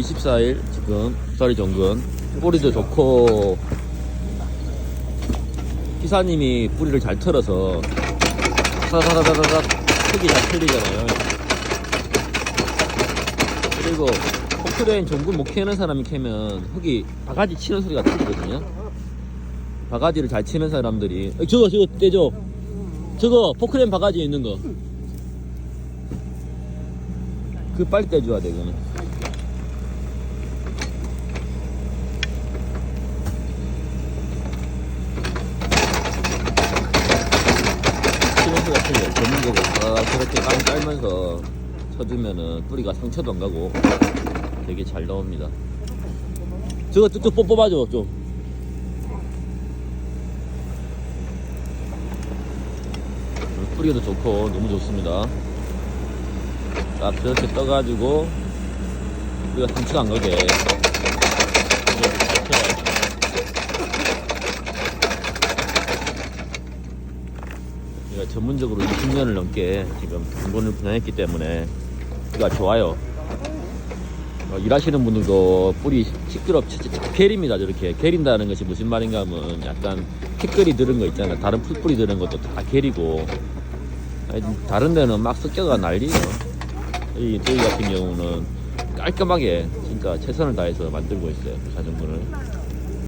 24일 지금 쌀이 정근. 뿌리도 좋고. 기사님이 뿌리를 잘 틀어서 사사사사사 흙이 잘 틀리잖아요. 그리고 포크레인 정근 못 캐는 사람이 캐면 흙이 바가지 치는 소리가 들리거든요. 바가지를 잘 치는 사람들이. 어, 저거 저거 떼줘. 저거 포크레인 바가지 있는 거. 그 빨리 떼줘야 돼 그거는 시멘트 같은 거 전문적으로 다 저렇게 깡 깔면서 쳐주면은 뿌리가 상처도 안 가고 되게 잘 나옵니다. 저거 쭉쭉 뽑- 뽑아줘 좀. 뿌리도 좋고 너무 좋습니다. 딱 저렇게 떠가지고 우리가 상처가 안 가게 이렇게 잘 쳐야지. 우리가 전문적으로 20년을 넘게 지금 당근을 분양했기 때문에 뿌리가 좋아요. 어, 일하시는 분들도 뿌리 시끄럽 게립니다. 저렇게 게린다는 것이 무슨 말인가 하면 약간 티끌이 들은 거 있잖아요 다른 풀뿌리 들은 것도 다 하여튼 다른 데는 막 습격가 난리예요. 이 저희 같은 경우는 깔끔하게 진짜 최선을 다해서 만들고 있어요. 자전거를